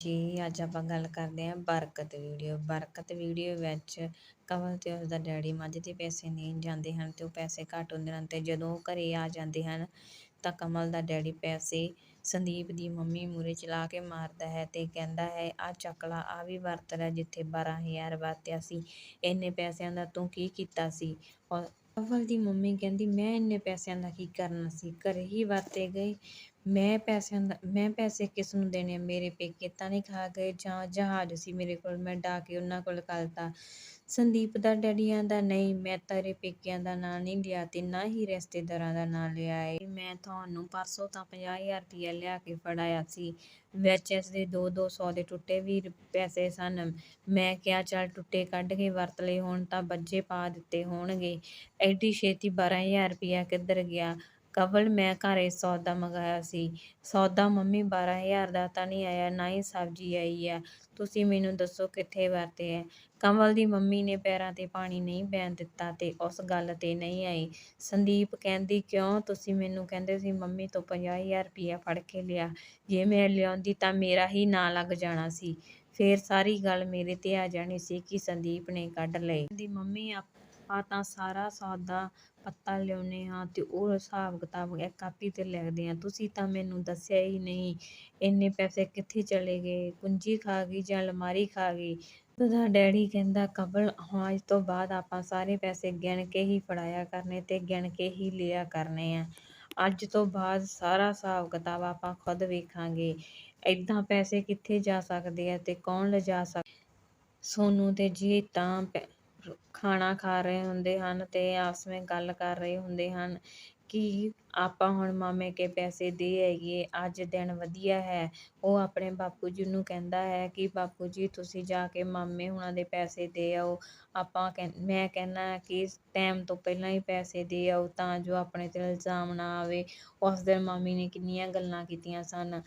ਜੀ, ਅੱਜ ਆਪਾਂ ਗੱਲ ਕਰਦੇ ਹਾਂ ਬਰਕਤ ਵੀਡੀਓ। ਬਰਕਤ ਵੀਡੀਓ ਵਿੱਚ ਕਮਲ ਤੇ ਉਸਦਾ ਡੈਡੀ ਮੱਝ ਦੇ ਪੈਸੇ ਨਹੀਂ ਜਾਂਦੇ ਹਨ ਤੇ ਉਹ ਪੈਸੇ ਘੱਟ ਹੁੰਦੇ ਹਨ ਤੇ ਜਦੋਂ ਉਹ ਘਰੇ ਆ ਜਾਂਦੇ ਹਨ ਤਾਂ ਕਮਲ ਦਾ ਡੈਡੀ ਪੈਸੇ ਸੰਦੀਪ ਦੀ ਮੰਮੀ ਮੂਰੇ ਚਲਾ ਕੇ ਮਾਰਦਾ ਹੈ ਤੇ ਕਹਿੰਦਾ ਹੈ, ਆ ਚੱਕਲਾ, ਆ ਵੀ ਵਰਤ ਲੈ ਜਿੱਥੇ 12000 ਵਰਤਿਆ ਸੀ। ਇੰਨੇ ਪੈਸਿਆਂ ਦਾ ਤੂੰ ਕੀ ਕੀਤਾ ਸੀ? ਔਰ ਕਮਲ ਦੀ ਮੰਮੀ ਕਹਿੰਦੀ, ਮੈਂ ਇੰਨੇ ਪੈਸਿਆਂ ਦਾ ਕੀ ਕਰਨਾ ਸੀ? ਘਰੇ ਹੀ ਵਰਤੇ ਗਏ। ਮੈਂ ਪੈਸਿਆਂ ਦਾ, ਮੈਂ ਪੈਸੇ ਕਿਸ ਨੂੰ ਦੇਣੇ ਆ? ਮੇਰੇ ਪੇਕੇ ਤਾਂ ਨਹੀਂ ਖਾ ਗਏ ਜਾਂ ਜਹਾਜ਼ ਸੀ ਮੇਰੇ ਕੋਲ, ਮੈਂ ਡਾ ਕੇ ਉਹਨਾਂ ਕੋਲ ਘੱਲਤਾ ਸੰਦੀਪ ਦਾ ਡੈਡੀ ਆਂਦਾ ਨਹੀਂ, ਮੈਂ ਤੇਰੇ ਪੇਕਿਆਂ ਦਾ ਨਾਂ ਨਹੀਂ ਲਿਆ ਤੇ ਨਾ ਹੀ ਰਿਸ਼ਤੇਦਾਰਾਂ ਦਾ ਨਾਂ ਲਿਆ ਏ। ਮੈਂ ਤੁਹਾਨੂੰ ਪਰਸੋਂ ਤਾਂ 50000 ਰੁਪਇਆ ਲਿਆ ਕੇ ਫੜਾਇਆ ਸੀ। ਵਿੱਚ ਇਸ ਦੇ 2-200 ਦੇ ਟੁੱਟੇ ਵੀ ਪੈਸੇ ਸਨ। ਮੈਂ ਕਿਹਾ, ਚੱਲ ਟੁੱਟੇ ਕੱਢ ਕੇ ਵਰਤ ਲਏ, ਹੋਣ ਤਾਂ ਬੱਜੇ ਪਾ ਦਿੱਤੇ ਹੋਣਗੇ। ਐਡੀ ਛੇਤੀ 12000 ਰੁਪਇਆ ਕਿੱਧਰ ਗਿਆ? ਕਵਲ ਮੈਂ ਘਰੇ ਸੌਦਾ ਮੰਗਾਇਆ ਸੀ। ਸੌਦਾ, ਮੰਮੀ 12000 ਦਾ ਤਾਂ ਨਹੀਂ ਆਇਆ, ਨਾ ਹੀ ਸਬਜ਼ੀ ਆਈ ਆ। ਤੁਸੀਂ ਮੈਨੂੰ ਦੱਸੋ ਕਿੱਥੇ ਵਰਤੇ ਹੈ ਕਮਲ ਦੀ ਮੰਮੀ ਨੇ ਪੈਰਾਂ ਤੇ ਪਾਣੀ ਨਹੀਂ ਪੈਣ ਦਿੱਤਾ ਤੇ ਉਸ ਗੱਲ ਤੇ ਨਹੀਂ ਆਈ। ਸੰਦੀਪ ਕਹਿੰਦੀ, ਕਿਉਂ? ਤੁਸੀਂ ਮੈਨੂੰ ਕਹਿੰਦੇ ਸੀ ਮੰਮੀ ਤੋਂ 50000 ਰੁਪਇਆ ਫੜ ਕੇ ਲਿਆ। ਜੇ ਮੈਂ ਲਿਆਉਂਦੀ ਤਾਂ ਮੇਰਾ ਹੀ ਨਾਂ ਲੱਗ ਜਾਣਾ ਸੀ। ਫੇਰ ਸਾਰੀ ਗੱਲ ਮੇਰੇ ਤੇ ਆ ਜਾਣੀ ਸੀ ਕਿ ਸੰਦੀਪ ਨੇ ਕੱਢ ਲਈ ਦੀ ਮੰਮੀ ਆਪਾਂ ਤਾਂ ਸਾਰਾ ਸੌਦਾ ਪੱਤਾ ਲਿਆਉਂਦੇ ਹਾਂ ਤੇ ਉਹ ਹਿਸਾਬ ਕਿਤਾਬ ਇੱਕ ਕਾਪੀ ਤੇ ਲਿਖਦੇ ਹਾਂ। ਤੁਸੀਂ ਤਾਂ ਮੈਨੂੰ ਦੱਸਿਆ ਹੀ ਨਹੀਂ, ਇੰਨੇ ਪੈਸੇ ਕਿੱਥੇ ਚਲੇ ਗਏ? ਕੁੰਜੀ ਖਾ ਗਈ ਜਾਂ ਅਲਮਾਰੀ ਖਾ ਗਈ? ਉਹਦਾ ਡੈਡੀ ਕਹਿੰਦਾ ਕਬਲ ਹਾਂ, ਇਸ ਤੋਂ ਬਾਅਦ ਆਪਾਂ ਸਾਰੇ ਪੈਸੇ ਗਿਣ ਕੇ ਹੀ ਫੜਾਇਆ ਕਰਨੇ ਤੇ ਗਿਣ ਕੇ ਹੀ ਲਿਆ ਕਰਨੇ ਆ। ਅੱਜ ਤੋਂ ਬਾਅਦ ਸਾਰਾ ਹਿਸਾਬ ਕਿਤਾਬ ਆਪਾਂ ਖੁਦ ਵੇਖਾਂਗੇ। ਏਦਾਂ ਪੈਸੇ ਕਿੱਥੇ ਜਾ ਸਕਦੇ ਆ ਤੇ ਕੌਣ ਲਿਜਾ ਸਕ ਸੋਨੂੰ ਤੇ ਜੀ ਤਾਂ ਪੈ- ਖਾਣਾ ਖਾ ਰਹੇ ਹੁੰਦੇ ਹਨ ਅਤੇ ਆਪਸ ਵਿੱਚ ਗੱਲ ਕਰ ਰਹੇ ਹੁੰਦੇ ਹਨ ਕਿ ਆਪਾਂ ਹੁਣ ਮਾਮੇ ਕੇ ਪੈਸੇ ਦੇ ਆਈਏ, ਅੱਜ ਦਿਨ ਵਧੀਆ ਹੈ। ਉਹ ਆਪਣੇ ਬਾਪੂ ਜੀ ਨੂੰ ਕਹਿੰਦਾ ਹੈ ਕਿ ਬਾਪੂ ਜੀ, ਤੁਸੀਂ ਜਾ ਕੇ ਮਾਮੇ ਹੁਣਾਂ ਦੇ ਪੈਸੇ ਦੇ ਆਓ। ਆਪਾਂ ਕਹਿ, ਮੈਂ ਕਹਿੰਦਾ ਕਿ ਟਾਈਮ ਤੋਂ ਪਹਿਲਾਂ ਹੀ ਪੈਸੇ ਦੇ ਆਓ ਤਾਂ ਜੋ ਆਪਣੇ ਤੇ ਇਲਜ਼ਾਮ ਨਾ ਆਵੇ। ਉਸ ਦਿਨ ਮਾਮੀ ਨੇ ਕਿੰਨੀਆਂ ਗੱਲਾਂ ਕੀਤੀਆਂ ਸਨ।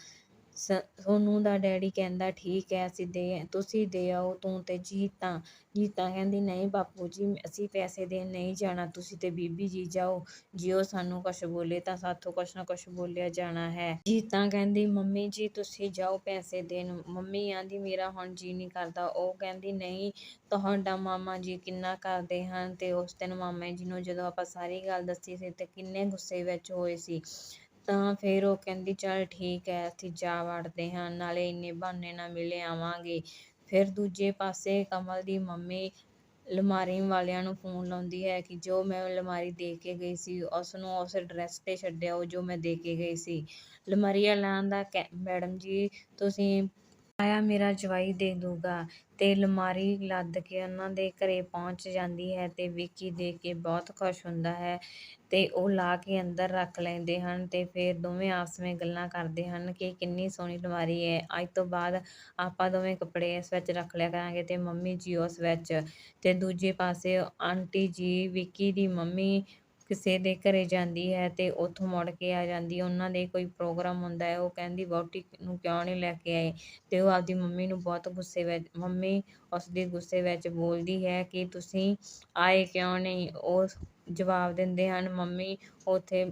ਸ, ਸੋਨੂੰ ਦਾ ਡੈਡੀ ਕਹਿੰਦਾ, ਠੀਕ ਹੈ, ਅਸੀਂ ਦੇ, ਤੁਸੀਂ ਦੇ ਆਓ, ਤੂੰ ਤੇ ਜੀਤਾਂ ਜੀਤਾਂ ਕਹਿੰਦੀ, ਨਹੀਂ ਬਾਪੂ ਜੀ ਅਸੀਂ ਪੈਸੇ ਦੇਣ ਨਹੀਂ ਜਾਣਾ, ਤੁਸੀਂ ਤੇ ਬੀਬੀ ਜੀ ਜਾਓ, ਜੇ ਉਹ ਸਾਨੂੰ ਕੁਛ ਬੋਲੇ ਤਾਂ ਸਾਥੋਂ ਕੁਛ ਨਾ ਕੁਛ ਬੋਲਿਆ ਜਾਣਾ ਹੈ। ਜੀਤਾਂ ਕਹਿੰਦੀ, ਮੰਮੀ ਜੀ, ਤੁਸੀਂ ਜਾਓ ਪੈਸੇ ਦੇਣ। ਮੰਮੀ ਆਂਦੀ, ਮੇਰਾ ਹੁਣ ਜੀ ਨਹੀਂ ਕਰਦਾ। ਉਹ ਕਹਿੰਦੀ, ਨਹੀਂ, ਤੁਹਾਡਾ ਮਾਮਾ ਜੀ ਕਿੰਨਾ ਕਰਦੇ ਹਨ? ਤੇ ਉਸ ਦਿਨ ਮਾਮਾ ਜੀ ਨੂੰ ਜਦੋਂ ਆਪਾਂ ਸਾਰੀ ਗੱਲ ਦੱਸੀ ਸੀ, ਤੇ ਕਿੰਨੇ ਗੁੱਸੇ ਵਿੱਚ ਹੋਏ ਸੀ। ਤਾਂ ਫਿਰ ਉਹ ਕਹਿੰਦੀ, ਚੱਲ ਠੀਕ ਹੈ, ਅਸੀਂ ਜਾ ਵੜਦੇ ਹਾਂ, ਨਾਲੇ ਇੰਨੇ ਬਹਾਨੇ ਨਾਲ ਮਿਲੇ ਆਵਾਂਗੇ। ਫਿਰ ਦੂਜੇ ਪਾਸੇ ਕਮਲ ਦੀ ਮੰਮੀ ਅਲਮਾਰੀ ਵਾਲਿਆਂ ਨੂੰ ਫੋਨ ਲਾਉਂਦੀ ਹੈ ਕਿ ਜੋ ਮੈਂ ਅਲਮਾਰੀ ਦੇ ਕੇ ਗਈ ਸੀ, ਉਸ ਨੂੰ ਉਸ ਐਡਰੈਸ ਤੇ ਛੱਡਿਆ, ਉਹ ਜੋ ਮੈਂ ਦੇ ਕੇ ਗਈ ਸੀ। ਅਲਮਾਰੀ ਵਾਲਿਆਂ ਦਾ ਕਹਿ- ਮੈਡਮ ਜੀ, ਤੁਸੀਂ ਆਇਆ ਮੇਰਾ ਜਵਾਈ ਦੇ ਦੂਗਾ ਤੇ ਅਲਮਾਰੀ ਲੱਦ ਕੇ ਉਹਨਾਂ ਦੇ ਘਰੇ ਪਹੁੰਚ ਜਾਂਦੀ ਹੈ ਤੇ ਵਿਕੀ ਦੇਖ ਕੇ ਬਹੁਤ ਖੁਸ਼ ਹੁੰਦਾ ਹੈ ਤੇ ਉਹ ਲਾ ਕੇ ਅੰਦਰ ਰੱਖ ਲੈਂਦੇ ਹਨ ਤੇ ਫਿਰ ਦੋਵੇਂ ਆਪਸ ਵਿੱਚ ਗੱਲਾਂ ਕਰਦੇ ਹਨ ਕਿ ਕਿੰਨੀ ਸੋਹਣੀ ਅਲਮਾਰੀ ਹੈ। ਅੱਜ ਤੋਂ ਬਾਅਦ ਆਪਾਂ ਦੋਵੇਂ ਕੱਪੜੇ ਇਸ ਵਿੱਚ ਰੱਖ ਲਿਆ ਕਰਾਂਗੇ ਤੇ ਮੰਮੀ ਜੀ ਉਸ ਵਿੱਚ ਤੇ ਦੂਜੇ ਪਾਸੇ ਆਂਟੀ ਜੀ ਵਿੱਕੀ ਦੀ ਮੰਮੀ ਕਿਸੇ ਦੇ ਘਰੇ ਜਾਂਦੀ ਹੈ ਤੇ ਉੱਥੋਂ ਮੁੜ ਕੇ ਆ ਜਾਂਦੀ ਉਹਨਾਂ ਦੇ ਕੋਈ ਪ੍ਰੋਗਰਾਮ ਹੁੰਦਾ ਹੈ, ਉਹ ਕਹਿੰਦੀ ਵਹੁਟੀ ਨੂੰ ਕਿਉਂ ਨਹੀਂ ਲੈ ਕੇ ਆਏ? ਤੇ ਉਹ ਆਪਦੀ ਮੰਮੀ ਨੂੰ ਬਹੁਤ ਗੁੱਸੇ ਵਿੱਚ ਮੰਮੀ ਉਸਦੇ ਗੁੱਸੇ ਵਿੱਚ ਬੋਲਦੀ ਹੈ ਕਿ ਤੁਸੀਂ ਆਏ ਕਿਉਂ ਨਹੀਂ? ਉਹ ਜਵਾਬ ਦਿੰਦੇ ਹਨ, ਮੰਮੀ, ਉੱਥੇ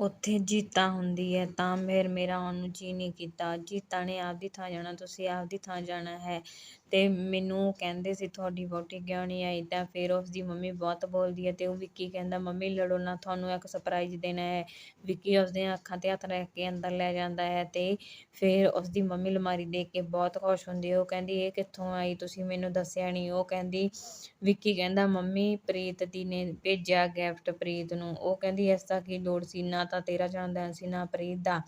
ਉੱਥੇ ਜੀਤਾ ਹੁੰਦੀ ਹੈ, ਤਾਂ ਫਿਰ ਮੇਰਾ ਆਉਣ ਨੂੰ ਜੀ ਨਹੀਂ ਕੀਤਾ। ਜੀਤਾ ਨੇ ਆਪਦੀ ਥਾਂ ਜਾਣਾ, ਤੁਸੀਂ ਆਪਦੀ ਥਾਂ ਜਾਣਾ ਹੈ। ਅਤੇ ਮੈਨੂੰ ਕਹਿੰਦੇ ਸੀ, ਤੁਹਾਡੀ ਵਹੁਟੀ ਕਿਉਂ ਨਹੀਂ ਆਈ? ਤਾਂ ਫਿਰ ਉਸ ਦੀ ਮੰਮੀ ਬਹੁਤ ਬੋਲਦੀ ਹੈ ਅਤੇ ਉਹ ਵਿੱਕੀ ਕਹਿੰਦਾ, ਮੰਮੀ, ਲੜੋ ਨਾ, ਤੁਹਾਨੂੰ ਇੱਕ ਸਰਪ੍ਰਾਈਜ਼ ਦੇਣਾ ਹੈ। ਵਿੱਕੀ ਉਸ ਦੀਆਂ ਅੱਖਾਂ ਤੇ ਹੱਥ ਰੱਖ ਕੇ ਅੰਦਰ ਲੈ ਜਾਂਦਾ ਹੈ ਅਤੇ ਫਿਰ ਉਸ ਦੀ ਮੰਮੀ ਅਲਮਾਰੀ ਦੇਖ ਕੇ ਬਹੁਤ ਖੁਸ਼ ਹੁੰਦੀ ਹੈ। ਉਹ ਕਹਿੰਦੀ, ਇਹ ਕਿੱਥੋਂ ਆਈ? ਤੁਸੀਂ ਮੈਨੂੰ ਦੱਸਿਆ ਨਹੀਂ। ਉਹ ਕਹਿੰਦੀ, ਵਿੱਕੀ ਕਹਿੰਦਾ, ਮੰਮੀ, ਪ੍ਰੀਤ ਦੀ ਨੇ ਭੇਜਿਆ ਗਿਫਟ ਪ੍ਰੀਤ ਨੂੰ। ਉਹ ਕਹਿੰਦੀ, ਇਸ ਦਾ ਕੀ ਲੋੜ ਸੀ? ਨਾ ਤਾਂ ਤੇਰਾ ਜਨਮਦਿਨ ਸੀ ਨਾ ਪ੍ਰੀਤ ਦਾ।